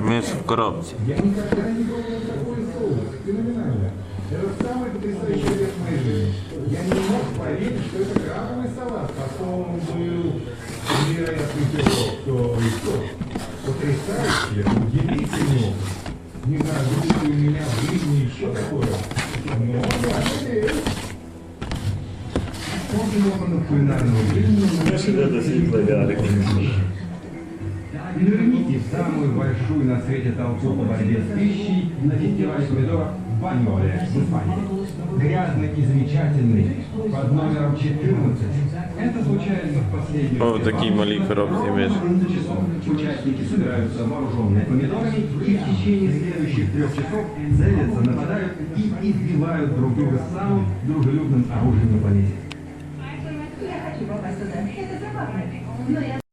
Миш в коробці. Это самый потрясающий обед в моей жизни. Я не мог поверить, что это крабовый салат. Потом был невероятный пирог, то и то. Потрясающе, удивительно. Не знаю, будет ли у меня в жизни еще такое. Но да, надеюсь. Полкилограмма кулинарного времени не верните самую большую на свете толпу по борьбе с пищей на фестивале помидоров в Баньоле, в Испании. Грязный и замечательный, под номером 14. Это случается в последнюю О, такие коробки, Миш. часов. Участники собираются вооруженные помидорами и в течение следующих трех часов целятся, нападают и избивают друг друга самым дружелюбным оружием на планете. Я хочу попасть туда. Это забавно. Но я